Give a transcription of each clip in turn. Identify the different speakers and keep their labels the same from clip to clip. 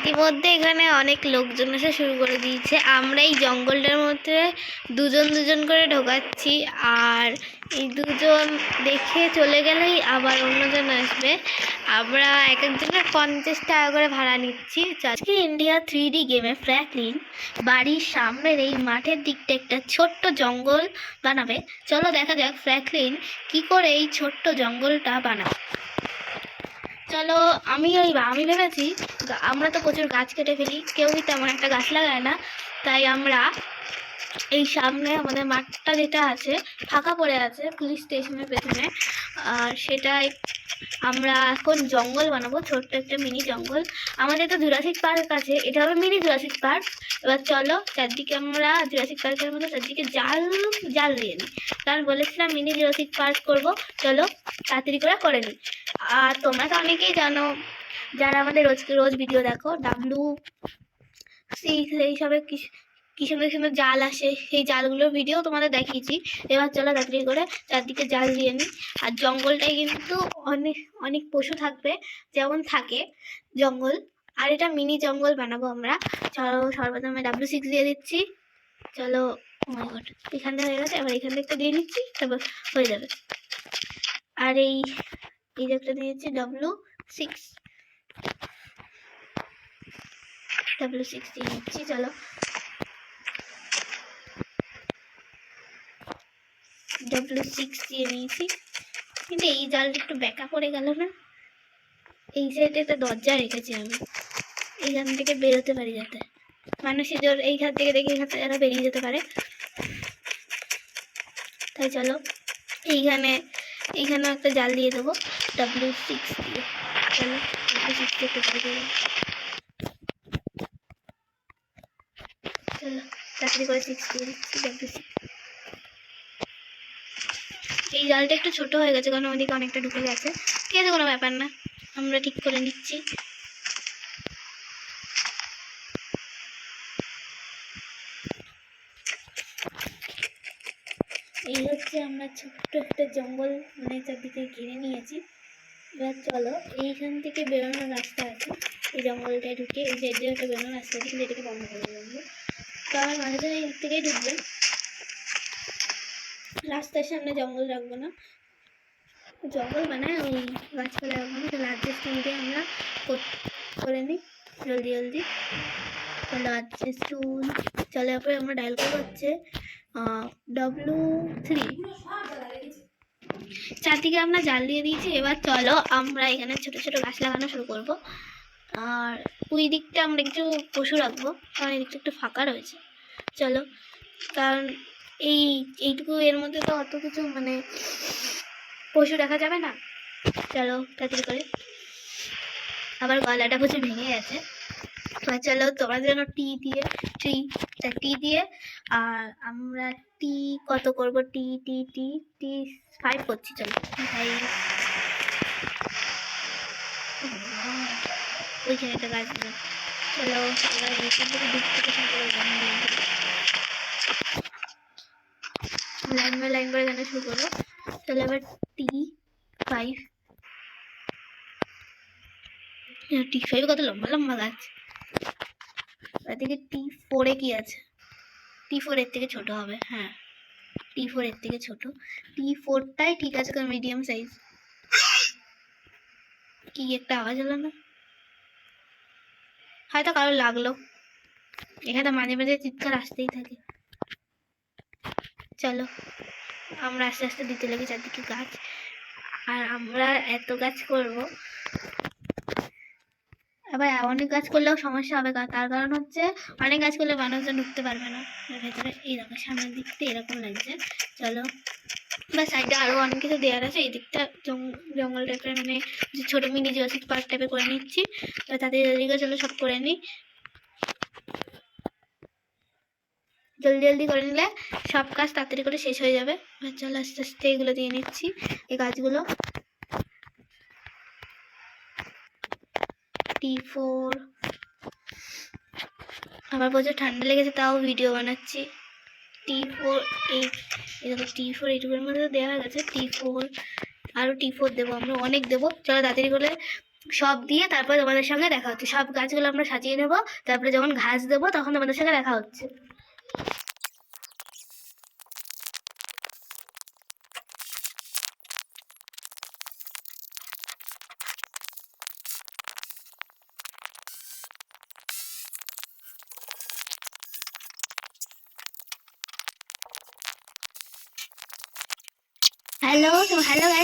Speaker 1: ইতিমধ্যে এখানে অনেক লোকজন এসে শুরু করে দিয়েছে। আমরা এই জঙ্গলটার মধ্যে দুজন দুজন করে ঢোকাচ্ছি আর এই দুজন দেখে চলে গেলেই আবার অন্যজন আসবে। আমরা এক একজনের পঞ্চাশ টাকা করে ভাড়া নিচ্ছি। আজকে ইন্ডিয়া থ্রি ডি গেমে ফ্র্যাকলিন বাড়ির সামনের এই মাঠের দিকটা একটা ছোট্ট জঙ্গল বানাবে। চলো দেখা যাক ফ্র্যাকলিন কি করে এই ছোট্ট জঙ্গলটা বানাবে চলো, আমি ওই আমি ভেবেছি আমরা তো প্রচুর গাছ কেটে ফেলি কেউই তেমন একটা গাছ লাগায় না। তাই আমরা এই সামনে আমাদের মাঠটা যেটা আছে, ফাঁকা পড়ে আছে পুলিশ স্টেশনের পেছনে। আর সেটাই আমরা এখন জঙ্গল বানাবো, ছোট্ট একটা মিনি জঙ্গল। আমাদের তো জুরাসিক পার্ক আছে, এটা হবে মিনি জুরাসিক পার্ক। এবার চলো, চারদিকে আমরা জুরাসিক পার্কের মতো চারদিকে জাল জাল দিয়ে নিই। কারণ বলেছিলাম মিনি জুরাসিক পার্ক করব, চলো, তাড়াতাড়ি করে করে নিই। আর তোমরা তো অনেকেই জানো যারা আমাদের রোজ রোজ ভিডিও দেখো ডাব্লু সিক্স এইসবের কি সুন্দর সুন্দর জাল আসে সেই জালগুলোর ভিডিও তোমাদের দেখিয়েছি। এবার চলো তাড়াতাড়ি করে চারদিকে জাল দিয়ে নিই। আর জঙ্গলটায় কিন্তু অনেক অনেক পশু থাকবে যেমন থাকে জঙ্গল। আর এটা মিনি জঙ্গল বানাবো আমরা। চলো সর্বপ্রথমে ডাব্লু সিক্স দিয়ে দিচ্ছি। চলো oh my God, এখান থেকে হয়ে গেছে। এবার এখান থেকে দিয়ে নিচ্ছি তারপর হয়ে যাবে। আর এই এই যে একটা দিয়েছি ডাব্লু সিক্স ডাব্লু সিক্স দিয়ে নিচ্ছি চলো। ডাব্লু সিক্স দিয়ে নিয়েছি কিন্তু এই জালটা একটু ব্যাকা পড়ে গেল না। এই সাইডে একটা দরজা রেখেছি আমি। এইখান থেকে বেরোতে পারি যাতে। মানুষের জোর এইখান থেকে দেখে এইখান থেকে যারা বেরিয়ে যেতে পারে। তাই চলো, এইখানে এইখানে একটা জাল দিয়ে দেবো। ডাব্লিউ সিক্স চাকরি করে এই জালটা একটু ছোট হয়ে গেছে, কারণ ওইদিকে অনেকটা ঢুকে গেছে। ঠিক আছে, কোনো ব্যাপার না। আমরা ঠিক করে নিচ্ছি। এই হচ্ছে আমরা ছোট্ট একটা জঙ্গল মানে চারদিকে ঘিরে নিয়েছি। এবার চলো, এইখান থেকে বেরোনোর রাস্তা আছে। এই জঙ্গলটায় ঢুকে, এই দিয়ে একটা বেরোনোর রাস্তা আছে, কিন্তু এটাকে বন্ধ করে দেবো তো আমার মানুষজন এই থেকেই ঢুকবে। রাস্তার সামনে জঙ্গল রাখব না। জঙ্গল বানায় ওই গাছপালা রাখব না, তাহলে অ্যাডজাস্ট দিয়ে আমরা করে নিই। জলদি জলদি। তাহলে অ্যাডজাস্ট চলে তারপরে আমরা ডায়াল করব হচ্ছে ডব্লু থ্রি চারদিকে আমরা জাল দিয়ে দিয়েছি। এবার চলো আমরা এখানে ছোট ছোট গাছ লাগানো শুরু করব। আর ওই দিকটা আমরা কিছু পশু রাখব, কারণ এই দিকটা একটু ফাঁকা রয়েছে। চলো, কারণ এই, এইটুকু এর মধ্যে তো অত কিছু মানে পশু রাখা যাবে না। চলো, তাড়াতাড়ি করে। আবার গলাটা প্রচুর ভেঙে গেছে। চলো তোমরা যেন টি দিয়ে টি টি দিয়ে, আর আমরা টি কত করব? টি টি টি টি ফাইভ করছি, চলো। ফাইভ ওইখানে একটা গাছ দিলাম চলো, এবার এখান থেকে দিক শুরু করে লাইন বাই লাইন করে গানটা শুরু করব। তাহলে এবার টি ফাইভ টি ফাইভ কত লম্বা লম্বা গাছ? ওদিকে টি ফোরে কি আছে? টি ফোর এর থেকে ছোট হবে হ্যাঁ। টি ফোর এর থেকে ছোট। টি ফোরটাই ঠিক আছে কারণ মিডিয়াম সাইজ কি একটা আওয়াজ হলো না? হয়তো কারও লাগল। এখানে মাঝে মাঝে চিৎকার আসতেই থাকে। চলো, আমরা আস্তে আস্তে দিতে লাগি চারদিকে গাছ। আর আমরা এত গাছ করব আবার অনেক গাছ করলেও সমস্যা হবে তার কারণ হচ্ছে অনেক গাছ করলে মানুষজন ঢুকতে পারবে না। ভেতরে এইরকম সামনের দিকটা এরকম লাগছে। চলো। বা সাইডে আরও অনেক কিছু দেওয়ার আছে, এই দিকটা জঙ্গ- জঙ্গল টাইপের মানে যে ছোটো মিনি জোসিক পার্ক টাইপের করে নিচ্ছি। তো তাদের এদিকে চলো, সব করে নিই জলদি জলদি করে নিলে সব কাজ তাড়াতাড়ি করে শেষ হয়ে যাবে। চলো আস্তে আস্তে এগুলো দিয়ে নিচ্ছি, এই গাছগুলো। টি ফোর আমার প্রচুর ঠান্ডা লেগেছে, তাও ভিডিও বানাচ্ছি। টি ফোর এই টি ফোর এইটুকুর মধ্যে দেওয়া গেছে টি ফোর আরও টি ফোর দেবো, আমরা অনেক দেবো। চলো তাড়াতাড়ি করে সব দিয়ে তারপর তোমাদের সঙ্গে দেখা হচ্ছে। সব গাছগুলো আমরা সাজিয়ে নেব, তারপরে যখন ঘাস দেবো, তখন তোমাদের সঙ্গে দেখা হচ্ছে।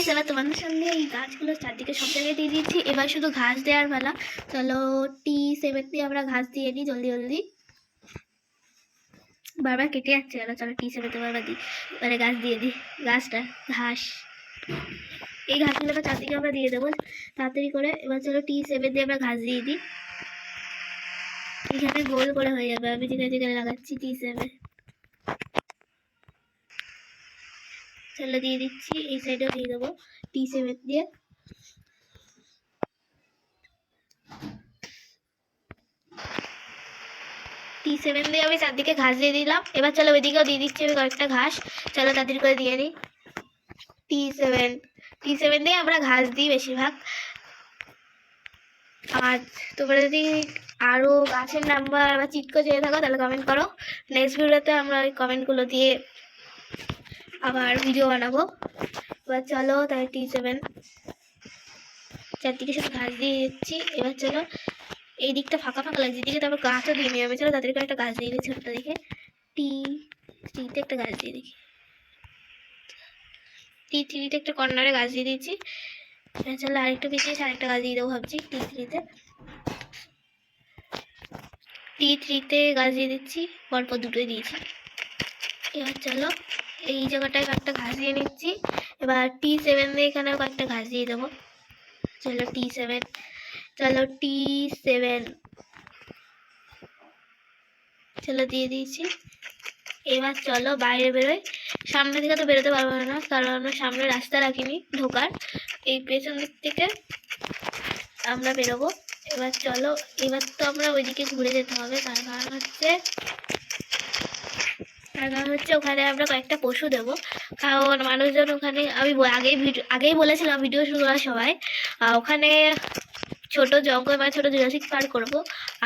Speaker 1: গাইস এবার তোমাদের সামনে এই গাছগুলো চারদিকে সব জায়গায় দিয়ে দিয়েছি। এবার শুধু ঘাস দেওয়ার বেলা। চলো টি সেভেন দিয়ে আমরা ঘাস দিয়ে দিই জলদি জলদি। বারবার কেটে যাচ্ছে কেন চলো টি সেভেন বারবার দিই। মানে গাছ দিয়ে দিই। গাছটা ঘাস। এই ঘাসগুলো ঘাসগুলোকে চারদিকে আমরা দিয়ে দেবো তাড়াতাড়ি করে। এবার চলো টি সেভেন দিয়ে আমরা ঘাস দিয়ে দিই। এখানে গোল করে হয়ে যাবে। আমি যেখানে যেখানে লাগাচ্ছি টি সেভেন চলো দিয়ে দিচ্ছি, এই সাইডেও দিয়ে দেবো টি সেভেন দিয়ে। টি সেভেন দিয়ে আমি চারদিকে ঘাস দিয়ে দিলাম। এবার চলো ওইদিকেও দিয়ে দিচ্ছি আমি কয়েকটা ঘাস। চলো তাড়াতাড়ি করে দিয়ে দিই টি সেভেন টি সেভেন দিয়ে আমরা ঘাস দিই বেশিরভাগ। আর তোমরা যদি আরও গাছের নাম্বার বা চিটকো চেয়ে থাকো, তাহলে কমেন্ট করো। নেক্সট ভিডিওতে আমরা ওই কমেন্টগুলো দিয়ে আবার ভিডিও বানাবো। এবার চলো, তাহলে টি সেভেন চারদিকে শুধু ঘাস দিয়ে দিচ্ছি। এবার চলো, এই দিকটা ফাঁকা ফাঁকা লাগছে। এদিকে তারপর গাছও দিয়ে নিয়ে আমি চলো, তাদেরকে একটা গাছ দিয়ে দিচ্ছি ছোট্ট দেখে টি থ্রিতে একটা গাছ দিয়ে দেখি টি থ্রিতে একটা কর্নারে গাছ দিয়ে দিচ্ছি। এবার চলো, আরেকটু পিছিয়ে আরেকটা গাছ দিয়ে দেবো ভাবছি টি থ্রিতে টি থ্রিতে গাছ দিয়ে দিচ্ছি। পরপর দুটোই দিয়েছি। এবার চলো এই জায়গাটায় কয়েকটা ঘাস দিয়ে নিচ্ছি। এবার টি সেভেন দিয়ে এখানেও কয়েকটা ঘাস দিয়ে দেবো। চলো টি সেভেন চলো টি সেভেন চলো দিয়ে দিয়েছি। এবার চলো বাইরে বেরোই। সামনের দিকে তো বেরোতে পারব না, কারণ আমরা সামনে রাস্তা রাখিনি, ঢোকার। এই পেছন দিক থেকে আমরা বেরোবো। এবার চলো, এবার তো আমরা ওইদিকে ঘুরে যেতে হবে, তার কারণ হচ্ছে কারণ হচ্ছে ওখানে আমরা কয়েকটা পশু দেবো। কারণ মানুষজন ওখানে, আমি আগেই ভিডিও আগেই বলেছিলাম ভিডিও শুরু করার সময় ওখানে ছোট জঙ্গল মানে ছোট জুরাসিক পার্ক করব।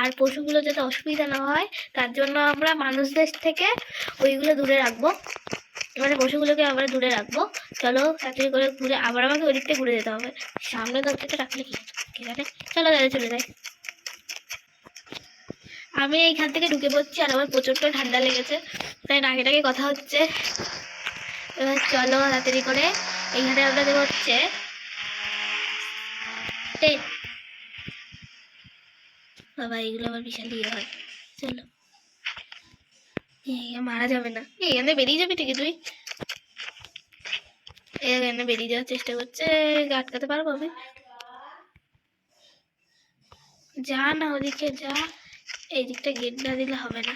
Speaker 1: আর পশুগুলো যাতে অসুবিধা না হয়, তার জন্য আমরা মানুষদের থেকে ওইগুলো দূরে রাখব। মানে পশুগুলোকে আমরা দূরে রাখব। চলো, তাড়াতাড়ি করে ঘুরে, আবার আমাকে ওই দিকটা ঘুরে যেতে হবে। সামনে দরজাটা রাখলে কি ঠিক আছে চলো তাহলে চলে যাই। আমি এইখান থেকে ঢুকে পড়ছি আর আমার প্রচণ্ড ঠান্ডা লেগেছে। তাই নাকে নাকে কথা হচ্ছে। এবার চলো তাড়াতাড়ি করে এইখানে আমরা দেবো হচ্ছে টেন। বাবা এগুলো আবার বিশাল ইয়ে হয়। চলো। মারা যাবে না। এখানে বেরিয়ে যাবি ঠিকই তুই। এখানে বেরিয়ে যাওয়ার চেষ্টা করছে। আটকাতে পারব আমি? যা না ওদিকে যা। এই দিকটা গেট না দিলে হবে না।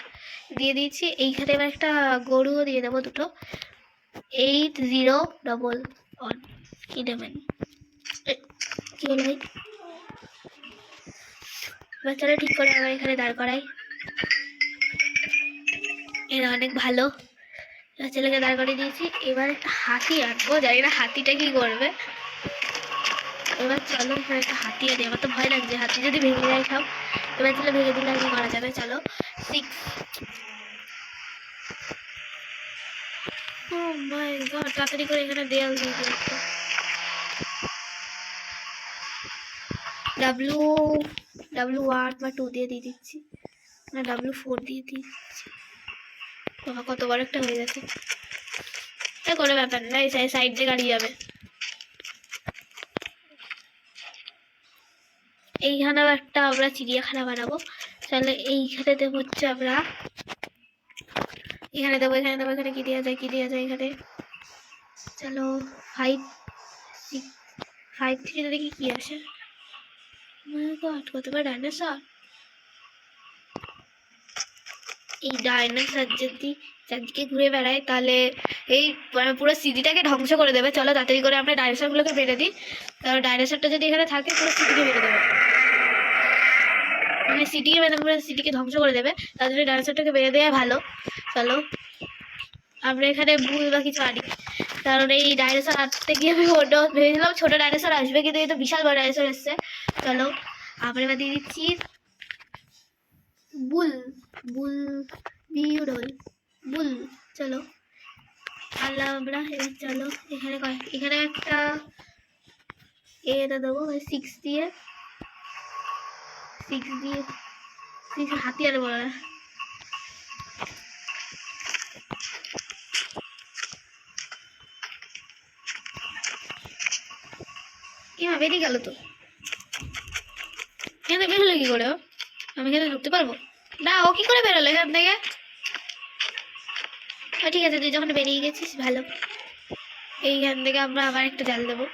Speaker 1: দিয়ে দিয়েছি, এইখানে এবার একটা গরুও দিয়ে দেবো দুটো। Eight zero double one eleven কি হলো চলো ঠিক করে আমরা এখানে দাঁড় করাই। এরা অনেক ভালো। ছেলেকে দাঁড় করিয়ে দিয়েছি। এবার একটা হাতি আনব, জানি না হাতিটা কি করবে। এবার চলো একটা হাতি আনি। আমার তো ভয় লাগছে, হাতি যদি ভেঙে যায় সব এবার চলো ভেঙে দিলে কি করা যাবে, চলো। সিক্স ও মাই তাড়াতাড়ি করে এখানে দেয়াল দিয়ে একটা। ডাব্লু ডাব্লু ওয়ান বা টু দিয়ে দিয়ে দিচ্ছি। না ডাব্লু ফোর দিয়ে দিচ্ছি। বাবা কত বড় একটা হয়ে গেছে। কোনো ব্যাপার না সাইড দিয়ে গাড়ি যাবে। এইখানেও একটা আমরা চিড়িয়াখানা বানাবো। তাহলে এইখানে দেবো হচ্ছে আমরা, এখানে দেবো এখানে দেবো, এখানে কি দেওয়া যায়, কি দেওয়া যায় এখানে? চলো ফাইভ ফাইভ থেকে দেখি কি আসে? গড, কতবার ডাইনোসর এই ডাইনোসর যদি চারদিকে ঘুরে বেড়ায়, তাহলে এই মানে পুরো সিটিটাকে ধ্বংস করে দেবে। চলো তাড়াতাড়ি করে আমরা ডাইনোসরগুলোকে বেড়ে দিই। কারণ ডাইনোসরটা যদি এখানে থাকে, পুরো সিটিকে বেড়ে দেবে। মানে সিটিকে বেঁধে পুরো সিটিকে ধ্বংস করে দেবে। তার জন্য ডাইনোসরটাকে বেড়ে দেওয়া ভালো। চলো, আমরা এখানে ভুল বা কিছু আনি। কারণ এই ডাইনোসর আনতে গিয়ে আমি ওটা ভেবেছিলাম ছোটো ডাইনোসর আসবে, কিন্তু এই তো বিশাল বড় ডাইনোসর এসছে। চলো, আমরা এবার দিয়ে দিচ্ছি। বুল বুল বিউরল বুল, চলো। আল্লাহ আমরা চলো। এখানে এখানে একটা এটা দেবো সিক্স দিয়ে। সিক্স দিয়ে সিক্স হাতিয়ার বলা। এমা বেরিয়ে গেল তো। এখানে বেরোলো কি করে? আমি এখানে ঢুকতে পারব? না ও কি করে বেরোলো এখান থেকে? ও ঠিক আছে, তুই যখন বেরিয়ে গেছিস, ভালো। এইখান থেকে আমরা আবার একটা জাল দেবো।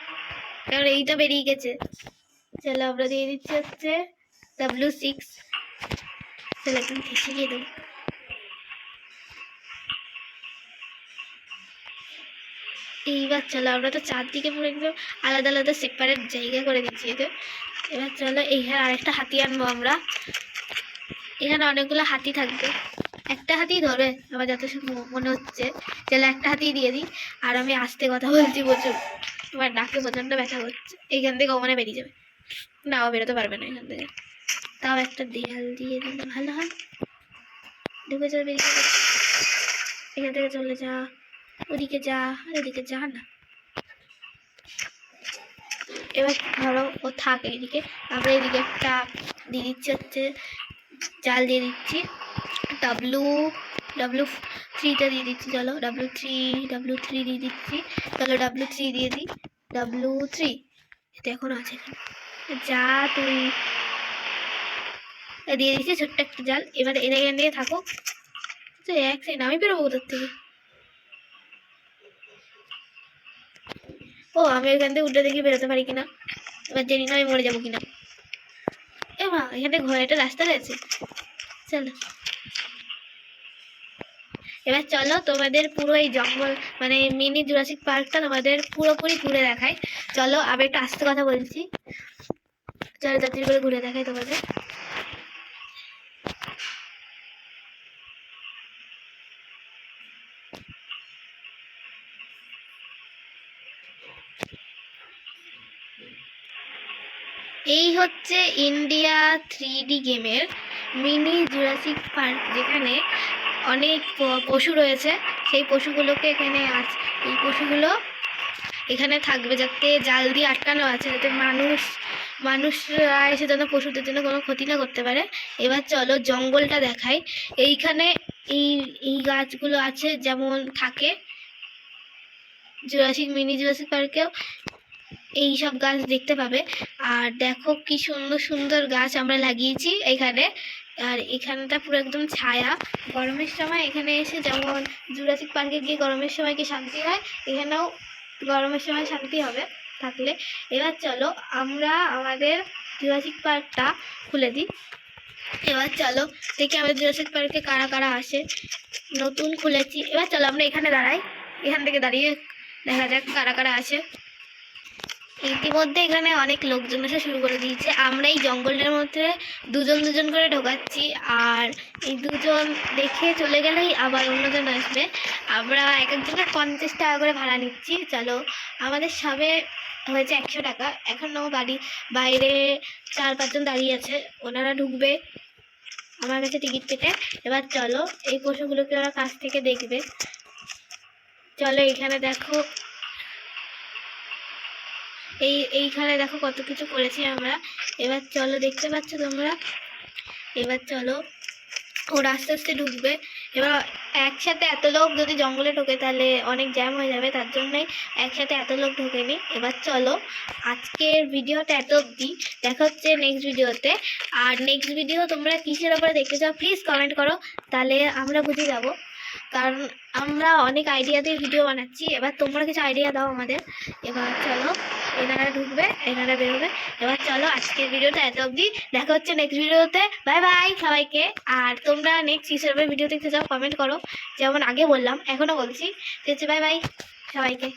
Speaker 1: কারণ এইটা বেরিয়ে গেছে। চলো, আমরা দিয়ে দিচ্ছি হচ্ছে ডাব্লিউ সিক্স চলো একদম ঠেসে দিয়ে দেবো। এইবার চলো, আমরা তো চারদিকে পুরো একদম আলাদা আলাদা সেপারেট জায়গা করে দিচ্ছি এতে এবার চলো, এইখানে আরেকটা হাতি আনব আমরা। এখানে অনেকগুলো হাতি থাকবে। একটা হাতি ধরে, আমার যত মনে হচ্ছে চলো একটা হাতি দিয়ে দিই। আর আমি আস্তে কথা বলছি প্রচুর। তোমার ডাকে প্রচণ্ড ব্যথা করছে। এইখান থেকে ও মানে বেরিয়ে যাবে। না, ও বেরোতে পারবে না এখান থেকে। তাও একটা দেয়াল দিয়ে দিলে ভালো হয়। ঢুকে যাবে বেরিয়ে যাবে এখান থেকে চলে যা। ওদিকে যা, আর ওদিকে যা না। এবার ধরো, ও থাকে এদিকে। আমরা এদিকে একটা দিচ্ছি হচ্ছে জাল দিয়ে দিচ্ছি। ডাব্লু ডাব্লু থ্রিটা দিয়ে দিচ্ছি, চলো। ডাব্লু থ্রি ডাব্লু থ্রি দিয়ে দিচ্ছি। চলো ডাব্লু থ্রি দিয়ে দিই। ডাব্লু থ্রি এটা এখন আছে যা তুই। দিয়ে দিচ্ছি ছোট্ট একটা জাল। এবার এরা এখান থেকে থাকো। তো এক সেকেন্ড আমি বেরোবো কোথার থেকে? ও, আমি এখান থেকে উঠে দেখি বেরোতে পারি কিনা? এবার জানি না আমি মরে যাব কিনা। মা এখানে ঘরে একটা রাস্তা রয়েছে। চলো। এবার চলো তোমাদের পুরো এই জঙ্গল মানে মিনি জুরাসিক পার্কটা তোমাদের পুরোপুরি ঘুরে দেখায়। চলো আবার একটু আস্তে কথা বলছি। চলো যাত্রী করে ঘুরে দেখায় তোমাদের। এই হচ্ছে ইন্ডিয়া থ্রি ডি গেমের মিনি জুরাসিক পার্ক, যেখানে অনেক পশু রয়েছে। সেই পশুগুলোকে এখানে আছে এই পশুগুলো এখানে থাকবে যাতে জাল দিয়ে আটকানো আছে, যাতে মানুষ, মানুষরা এসে যেন পশুদের জন্য কোনো ক্ষতি না করতে পারে। এবার চলো জঙ্গলটা দেখাই। এইখানে এই এই গাছগুলো আছে, যেমন থাকে। জুরাসিক, মিনি জুরাসিক পার্কেও এই সব গাছ দেখতে পাবে। আর দেখো কি সুন্দর সুন্দর গাছ আমরা লাগিয়েছি এখানে। আর এখানটা পুরো একদম ছায়া। গরমের সময় এখানে এসে যেমন জুরাসিক পার্কে গিয়ে গরমের সময় কি শান্তি হয়, এখানেও গরমের সময় শান্তি হবে থাকলে। এবার চলো আমরা আমাদের জুরাসিক পার্কটা খুলে দিই। এবার চলো দেখি আমাদের জুরাসিক পার্কে কারা কারা আসে। নতুন খুলেছি। এবার চলো আমরা এখানে দাঁড়াই। এখান থেকে দাঁড়িয়ে দেখা যাক কারা কারা আসে। ইতিমধ্যে এখানে অনেক লোকজন আসা শুরু করে দিয়েছে। আমরা এই জঙ্গলটার মধ্যে দুজন দুজন করে ঢোকাচ্ছি আর এই দুজন দেখে চলে গেলেই আবার অন্যজন আসবে। আমরা এক একজনের পঞ্চাশ টাকা করে ভাড়া নিচ্ছি। চলো, আমাদের সবে হয়েছে একশো টাকা। এখনও বাড়ি, বাইরে চার পাঁচজন দাঁড়িয়ে আছে। ওনারা ঢুকবে আমার কাছে টিকিট কেটে। এবার চলো, এই পশুগুলোকে ওরা কাছ থেকে দেখবে। চলো, এখানে দেখো এই এইখানে দেখো কত কিছু করেছি আমরা। এবার চলো, দেখতে পাচ্ছ তোমরা? এবার চলো, ওরা আস্তে আস্তে ঢুকবে। এবার একসাথে এত লোক যদি জঙ্গলে ঢোকে, তাহলে অনেক জ্যাম হয়ে যাবে, তার জন্যই একসাথে এত লোক ঢোকেনি। এবার চলো, আজকের ভিডিওটা এত অবধি। দেখা হচ্ছে নেক্সট ভিডিওতে। আর নেক্সট ভিডিও তোমরা কিসের ওপরে দেখতে চাও প্লিজ কমেন্ট করো। তাহলে আমরা বুঝে যাব। কারণ আমরা অনেক আইডিয়া দিয়ে ভিডিও বানাচ্ছি। এবার তোমরা কিছু আইডিয়া দাও আমাদের। এবার চলো, এনারা ঢুকবে, এনারা বেরোবে। এবার চলো, আজকের ভিডিওটা এত অবধি। দেখা হচ্ছে নেক্সট ভিডিওতে বাই বাই সবাইকে। আর তোমরা নেক্সট হিসেবে ভিডিও দেখতে চাও কমেন্ট করো। যেমন আগে বললাম এখনও বলছি। ঠিক আছে বাই বাই সবাইকে।